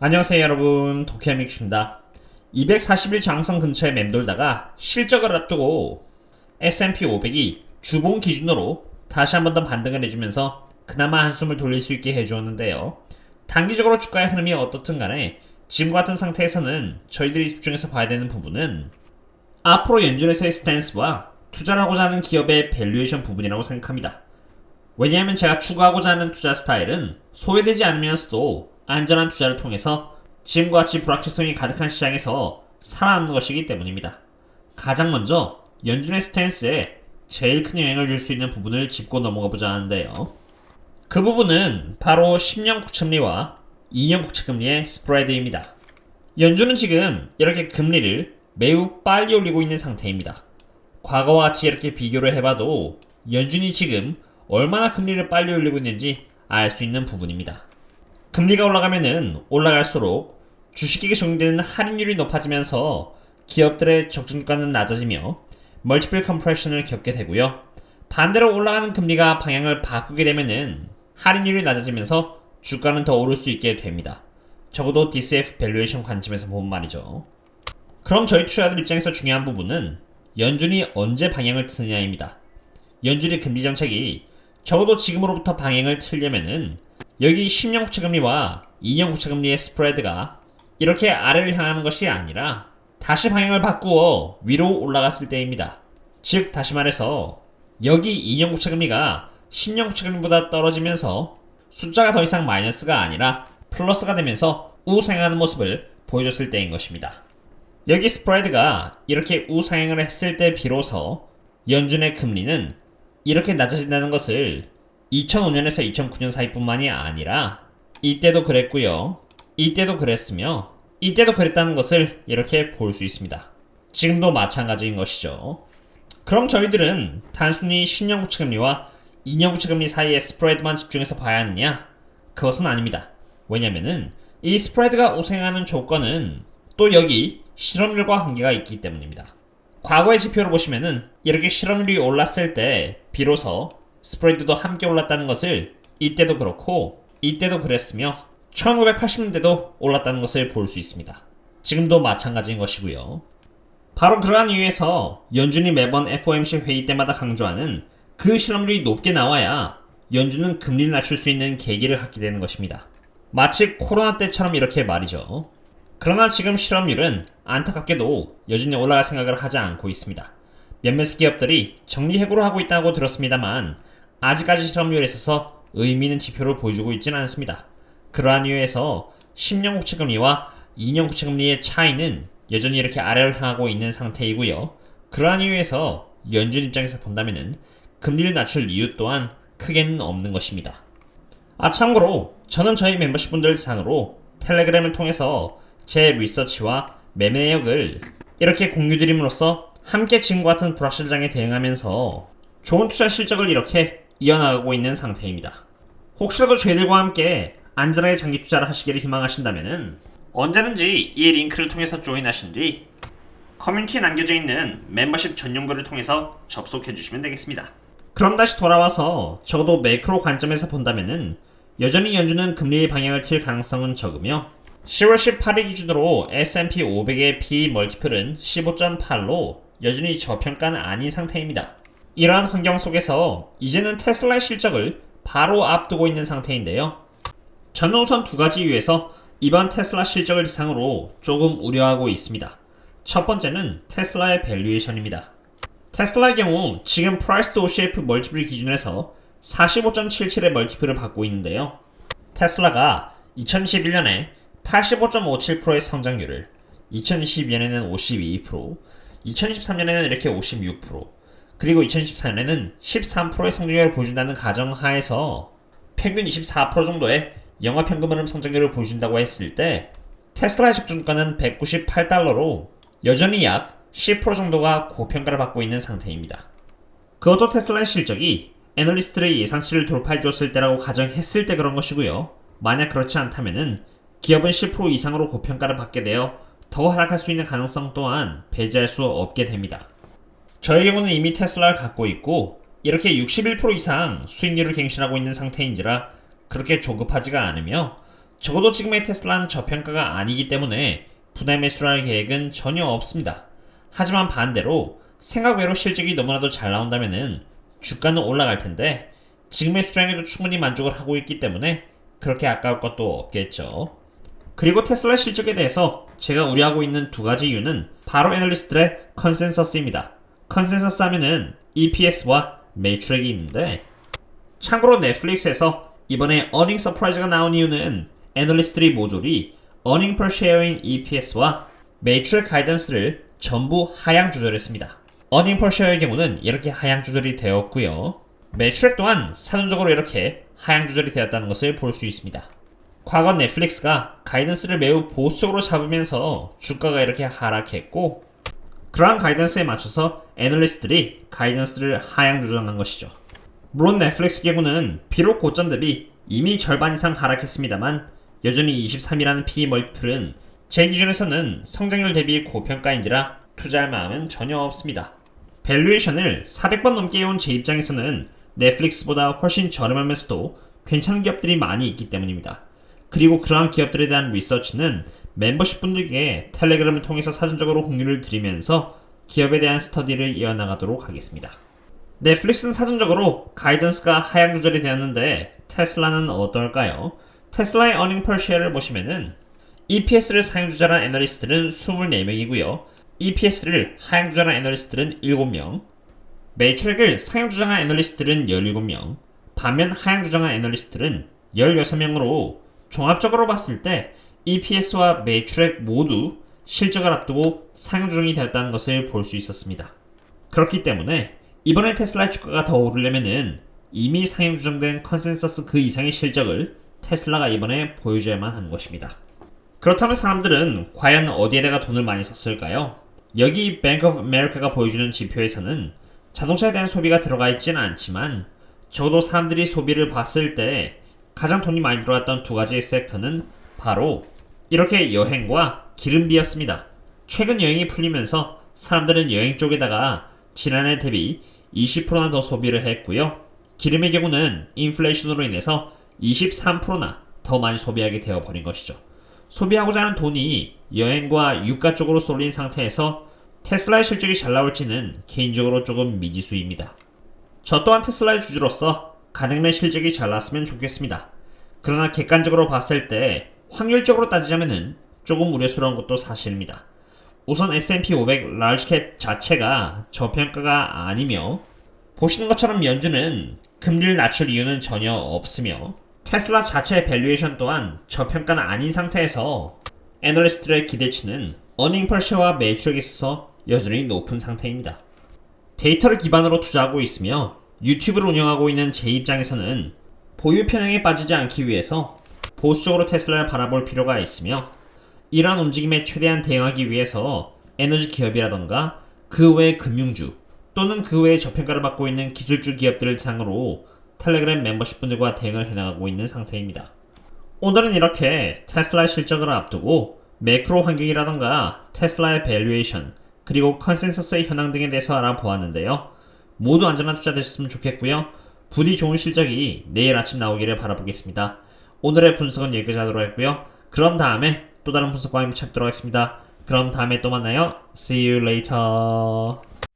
안녕하세요 여러분. 도쿄미큐입니다. 240일 장성 근처에 맴돌다가 실적을 앞두고 S&P 500이 주봉 기준으로 다시 한 번 더 반등을 해주면서 그나마 한숨을 돌릴 수 있게 해주었는데요. 단기적으로 주가의 흐름이 어떻든 간에 지금과 같은 상태에서는 저희들이 집중해서 봐야 되는 부분은 앞으로 연준에서의 스탠스와 투자를 하고자 하는 기업의 밸류에이션 부분이라고 생각합니다. 왜냐하면 제가 추구하고자 하는 투자 스타일은 소외되지 않으면서도 안전한 투자를 통해서 지금과 같이 불확실성이 가득한 시장에서 살아남는 것이기 때문입니다. 가장 먼저 연준의 스탠스에 제일 큰 영향을 줄 수 있는 부분을 짚고 넘어가 보자 하는데요. 그 부분은 바로 10년 국채금리와 2년 국채금리의 스프레드입니다. 연준은 지금 이렇게 금리를 매우 빨리 올리고 있는 상태입니다. 과거와 같이 이렇게 비교를 해봐도 연준이 지금 얼마나 금리를 빨리 올리고 있는지 알 수 있는 부분입니다. 금리가 올라가면은 올라갈수록 주식에게 적용되는 할인율이 높아지면서 기업들의 적정가는 낮아지며 멀티플 컴프레션을 겪게 되고요. 반대로 올라가는 금리가 방향을 바꾸게 되면은 할인율이 낮아지면서 주가는 더 오를 수 있게 됩니다. 적어도 DCF 밸류에이션 관점에서 보면 말이죠. 그럼 저희 투자자들 입장에서 중요한 부분은 연준이 언제 방향을 트느냐입니다. 연준의 금리 정책이 적어도 지금으로부터 방향을 틀려면은 여기 10년 국채금리와 2년 국채금리의 스프레드가 이렇게 아래를 향하는 것이 아니라 다시 방향을 바꾸어 위로 올라갔을 때입니다. 즉 다시 말해서 여기 2년 국채금리가 10년 국채금리보다 떨어지면서 숫자가 더 이상 마이너스가 아니라 플러스가 되면서 우상향하는 모습을 보여줬을 때인 것입니다. 여기 스프레드가 이렇게 우상향을 했을 때 비로소 연준의 금리는 이렇게 낮아진다는 것을 2005년에서 2009년 사이뿐만이 아니라 이때도 그랬고요. 이때도 그랬으며 이때도 그랬다는 것을 이렇게 볼 수 있습니다. 지금도 마찬가지인 것이죠. 그럼 저희들은 단순히 10년 국채금리와 2년 국채금리 사이의 스프레드만 집중해서 봐야 하느냐? 그것은 아닙니다. 왜냐면은 이 스프레드가 우상하는 조건은 또 여기 실업률과 관계가 있기 때문입니다. 과거의 지표를 보시면은 이렇게 실업률이 올랐을 때 비로소 스프레드도 함께 올랐다는 것을 이때도 그렇고 이때도 그랬으며 1980년대도 올랐다는 것을 볼 수 있습니다. 지금도 마찬가지인 것이고요. 바로 그러한 이유에서 연준이 매번 FOMC 회의 때마다 강조하는 그 실업률이 높게 나와야 연준은 금리를 낮출 수 있는 계기를 갖게 되는 것입니다. 마치 코로나 때처럼 이렇게 말이죠. 그러나 지금 실업률은 안타깝게도 여전히 올라갈 생각을 하지 않고 있습니다. 몇몇 기업들이 정리 해고를 하고 있다고 들었습니다만 아직까지 실업률에 있어서 의미 있는 지표를 보여주고 있지는 않습니다. 그러한 이유에서 10년 국채금리와 2년 국채금리의 차이는 여전히 이렇게 아래로 향하고 있는 상태이고요. 그러한 이유에서 연준 입장에서 본다면은 금리를 낮출 이유 또한 크게는 없는 것입니다. 아 참고로 저는 저희 멤버십 분들 대상으로 텔레그램을 통해서 제 리서치와 매매 내역을 이렇게 공유드림으로써 함께 지금과 같은 불확실장에 대응하면서 좋은 투자 실적을 이렇게 이어나가고 있는 상태입니다. 혹시라도 저희들과 함께 안전하게 장기 투자를 하시기를 희망하신다면 언제든지 이 링크를 통해서 조인하신 뒤 커뮤니티에 남겨져 있는 멤버십 전용글을 통해서 접속해 주시면 되겠습니다. 그럼 다시 돌아와서 적어도 매크로 관점에서 본다면은 여전히 연준은 금리의 방향을 틀 가능성은 적으며 10월 18일 기준으로 S&P 500의 P 멀티플은 15.8로 여전히 저평가는 아닌 상태입니다. 이러한 환경 속에서 이제는 테슬라의 실적을 바로 앞두고 있는 상태인데요. 저는 우선 두 가지 이유에서 이번 테슬라 실적을 대상으로 조금 우려하고 있습니다. 첫 번째는 테슬라의 밸류에이션입니다. 테슬라의 경우 지금 프라이스 OCF 멀티플 기준에서 45.77의 멀티플을 받고 있는데요. 테슬라가 2011년에 85.57%의 성장률을 2022년에는 52%, 2023년에는 이렇게 56%, 그리고 2014년에는 13%의 성장률을 보여준다는 가정하에서 평균 24% 정도의 영업현금 흐름 성장률을 보여준다고 했을 때 테슬라의 적정가는 198달러로 여전히 약 10% 정도가 고평가를 받고 있는 상태입니다. 그것도 테슬라의 실적이 애널리스트의 예상치를 돌파해 주었을 때라고 가정했을 때 그런 것이고요. 만약 그렇지 않다면은 기업은 10% 이상으로 고평가를 받게 되어 더 하락할 수 있는 가능성 또한 배제할 수 없게 됩니다. 저의 경우는 이미 테슬라를 갖고 있고 이렇게 61% 이상 수익률을 갱신하고 있는 상태인지라 그렇게 조급하지가 않으며 적어도 지금의 테슬라는 저평가가 아니기 때문에 분할 매수할 계획은 전혀 없습니다. 하지만 반대로 생각 외로 실적이 너무나도 잘 나온다면은 주가는 올라갈 텐데 지금의 수량에도 충분히 만족을 하고 있기 때문에 그렇게 아까울 것도 없겠죠. 그리고 테슬라 실적에 대해서 제가 우려하고 있는 두 가지 이유는 바로 애널리스트들의 컨센서스입니다. 컨센서스 하면은 EPS와 매출액이 있는데 참고로 넷플릭스에서 이번에 어닝 서프라이즈가 나온 이유는 애널리스트들이 모조리 어닝 per share인 EPS와 매출액 가이던스를 전부 하향 조절했습니다. 어닝 per share의 경우는 이렇게 하향 조절이 되었고요. 매출액 또한 사전적으로 이렇게 하향 조절이 되었다는 것을 볼 수 있습니다. 과거 넷플릭스가 가이던스를 매우 보수적으로 잡으면서 주가가 이렇게 하락했고 그러한 가이던스에 맞춰서 애널리스트들이 가이던스를 하향 조정한 것이죠. 물론 넷플릭스 경우는 비록 고점 대비 이미 절반 이상 하락했습니다만 여전히 23이라는 PE 멀티플은 제 기준에서는 성장률 대비 고평가인지라 투자할 마음은 전혀 없습니다. 밸류에이션을 400번 넘게 해온 제 입장에서는 넷플릭스보다 훨씬 저렴하면서도 괜찮은 기업들이 많이 있기 때문입니다. 그리고 그러한 기업들에 대한 리서치는 멤버십 분들께 텔레그램을 통해서 사전적으로 공유를 드리면서 기업에 대한 스터디를 이어나가도록 하겠습니다. 넷플릭스는 사전적으로 가이던스가 하향 조절이 되었는데 테슬라는 어떨까요? 테슬라의 어닝 per share를 보시면은 EPS를 상향 조절한 애널리스트는 24명이고요. EPS를 하향 조절한 애널리스트는 7명, 매출액을 상향 조정한 애널리스트들은 17명, 반면 하향 조정한 애널리스트들은 16명으로 종합적으로 봤을 때 EPS와 매출액 모두 실적을 앞두고 상향 조정이 되었다는 것을 볼 수 있었습니다. 그렇기 때문에 이번에 테슬라의 주가가 더 오르려면은 이미 상향 조정된 컨센서스 그 이상의 실적을 테슬라가 이번에 보여줘야만 하는 것입니다. 그렇다면 사람들은 과연 어디에다가 돈을 많이 썼을까요? 여기 Bank of America가 보여주는 지표에서는 자동차에 대한 소비가 들어가 있지는 않지만 적어도 사람들이 소비를 봤을 때 가장 돈이 많이 들어갔던 두 가지의 섹터는 바로 이렇게 여행과 기름비였습니다. 최근 여행이 풀리면서 사람들은 여행 쪽에다가 지난해 대비 20%나 더 소비를 했고요. 기름의 경우는 인플레이션으로 인해서 23%나 더 많이 소비하게 되어버린 것이죠. 소비하고자 하는 돈이 여행과 유가 쪽으로 쏠린 상태에서 테슬라의 실적이 잘 나올지는 개인적으로 조금 미지수입니다. 저 또한 테슬라의 주주로서 가능한 실적이 잘 났으면 좋겠습니다. 그러나 객관적으로 봤을 때 확률적으로 따지자면은 조금 우려스러운 것도 사실입니다. 우선 S&P 500 라지캡 자체가 저평가가 아니며 보시는 것처럼 연준은 금리를 낮출 이유는 전혀 없으며 테슬라 자체의 밸류에이션 또한 저평가는 아닌 상태에서 애널리스트들의 기대치는 어닝 펄쉐와 매출액에 있어서 여전히 높은 상태입니다. 데이터를 기반으로 투자하고 있으며 유튜브를 운영하고 있는 제 입장에서는 보유 편향에 빠지지 않기 위해서 보수적으로 테슬라를 바라볼 필요가 있으며 이러한 움직임에 최대한 대응하기 위해서 에너지 기업이라던가 그 외의 금융주 또는 그 외의 저평가를 받고 있는 기술주 기업들을 상으로 텔레그램 멤버십 분들과 대응을 해나가고 있는 상태입니다. 오늘은 이렇게 테슬라의 실적을 앞두고 매크로 환경이라던가 테슬라의 밸류에이션 그리고 컨센서스의 현황 등에 대해서 알아보았는데요. 모두 안전한 투자 되셨으면 좋겠고요. 부디 좋은 실적이 내일 아침 나오기를 바라보겠습니다. 오늘의 분석은 여기까지 하도록 했고요. 그럼 다음에 또 다른 분석과 함께 찾도록 하겠습니다. 그럼 다음에 또 만나요. See you later.